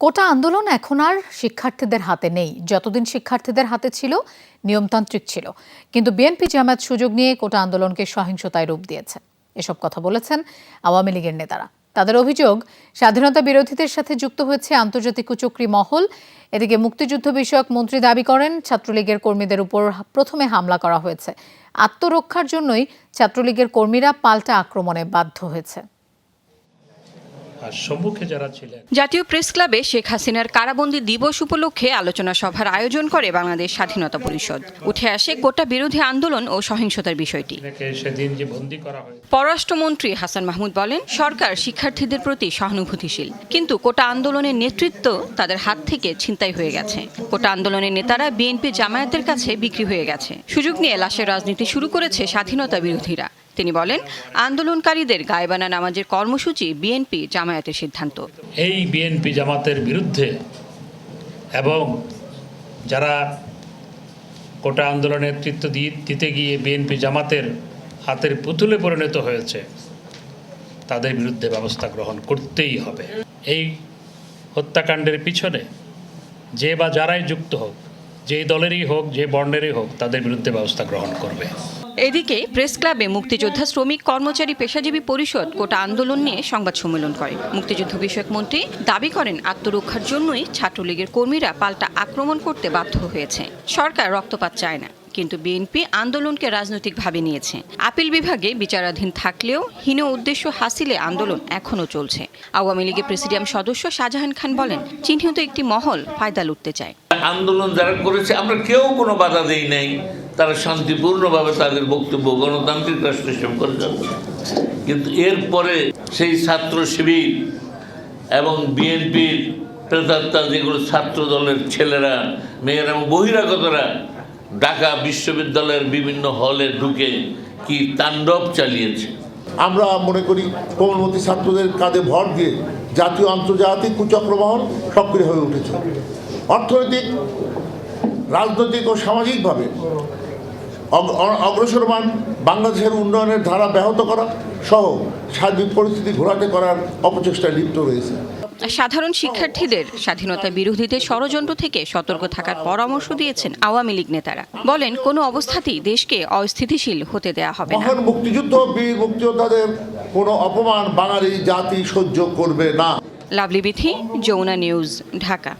কোটা আন্দোলন এখন আর শিক্ষার্থীদের হাতে নেই। যতদিন শিক্ষার্থীদের হাতে ছিল, নিয়মতান্ত্রিক ছিল। কিন্তু বিএনপি জামায়াত সুযোগ নিয়ে কোটা আন্দোলনকে সহিংসতায় রূপ দিয়েছে। এসব কথা বলেছেন আওয়ামী লীগের নেতারা। তাদের অভিযোগ, স্বাধীনতা বিরোধীদের সাথে যুক্ত হয়েছে আন্তর্জাতিক কুচক্রী মহল। এদিকে মুক্তিযুদ্ধ বিষয়ক মন্ত্রী দাবি করেন, ছাত্রলীগের কর্মীদের উপর প্রথমে হামলা করা হয়েছে। আত্মরক্ষার জন্যই ছাত্রলীগের কর্মীরা পাল্টা আক্রমণে বাধ্য হয়েছে। আর সম্মুখে যারা ছিলেন। জাতীয় প্রেস ক্লাবে শেখ হাসিনার কারাবন্দী দিবস উপলক্ষে আলোচনা সভার আয়োজন করে বাংলাদেশ স্বাধীনতা পরিষদ। উঠে আসে কোটা বিরোধী আন্দোলন ও সহিংসতার বিষয়টি। পররাষ্ট্রমন্ত্রী হাসান মাহমুদ বলেন সরকার শিক্ষার্থীদের প্রতি সহানুভূতিশীল। কিন্তু কোটা আন্দোলনের নেতৃত্ব তাদের হাত থেকে ছিনতাই হয়ে গেছে। কোটা আন্দোলনের নেতারা বিএনপি জামায়াতের কাছে বিক্রি হয়ে গেছে। সুযোগ নিয়ে লাশের রাজনীতি শুরু করেছে স্বাধীনতা বিরোধীরা। তিনি বলেন, আন্দোলনকারীদের গায়েবানা নামাজের কর্মসূচি বিএনপি জামায়াতের সিদ্ধান্ত। এই বিএনপি জামাতের বিরুদ্ধে এবং যারা কোটা আন্দোলনের নেতৃত্ব দিতে গিয়ে বিএনপি জামাতের হাতের পুতুলে পরিণত হয়েছে, তাদের বিরুদ্ধে ব্যবস্থা গ্রহণ করতেই হবে। এই হত্যাকাণ্ডের পিছনে যে বা যারাই যুক্ত হোক, যেই দলেরই হোক, যে বর্ণেরই হোক, তাদের বিরুদ্ধে ব্যবস্থা গ্রহণ করবে। এদিকে প্রেস ক্লাবে মুক্তিযোদ্ধা শ্রমিক কর্মচারী পেশাজীবী পরিষদ গোটা আন্দোলন নিয়ে সংবাদ সম্মেলন করে। মুক্তিযুদ্ধ বিষয়ক মন্ত্রী দাবি করেন, আত্মরক্ষার জন্যই ছাত্রলীগের কর্মীরা পাল্টা আক্রমণ করতে বাধ্য হয়েছে। সরকার রক্তপাত চায় না, কিন্তু বিএনপি আন্দোলনকে রাজনৈতিকভাবে নিয়েছে। আপিল বিভাগে বিচারাধীন থাকলেও হীন উদ্দেশ্য হাসিলে আন্দোলন এখনও চলছে। আওয়ামী লীগের প্রেসিডিয়াম সদস্য শাহজাহান খান বলেন, চিহ্নিত একটি মহল ফায়দা লুটতে চায়। আন্দোলন যারা করেছে, আমরা কেউ কোনো বাধা দেই নাই। তারা শান্তিপূর্ণভাবে তাদের বক্তব্য গণতান্ত্রিক রাষ্ট্র হিসেবে করে। যাচ্ছে কিন্তু এরপরে সেই ছাত্র শিবির এবং বিএনপির প্রেতাত্মা যেগুলো ছাত্র দলের ছেলেরা, মেয়েরা এবং বহিরাগতরা ঢাকা বিশ্ববিদ্যালয়ের বিভিন্ন হলে ঢুকে কি তাণ্ডব চালিয়েছে। আমরা মনে করি কোমলমতি ছাত্রদের কাঁধে ভর দিয়ে জাতীয় আন্তর্জাতিক কুচক্রমহল সক্রিয় হয়ে উঠেছে। অর্থনৈতিক, রাজনৈতিক ও সামাজিকভাবে অগ্রসরমান বাংলাদেশের উন্নয়নের ধারা ব্যাহত করা সহ সার্বিক পরিস্থিতি ঘোরাটে করার অপচেষ্টায় লিপ্ত রয়েছে। সাধারণ শিক্ষার্থীদের স্বাধীনতা বিরোধীদের ষড়যন্ত্র থেকে সতর্ক থাকার পরামর্শ দিয়েছেন আওয়ামী লীগ নেতারা। বলেন কোনো অবস্থাতেই দেশকে অস্থিতিশীল হতে দেয়া হবে না। মহান মুক্তিযুদ্ধ বীর মুক্তিযোদ্ধাদের কোনো অপমান বাঙালি জাতি সহ্য করবে না। লাভলি বিথি যমুনা নিউজ ঢাকা।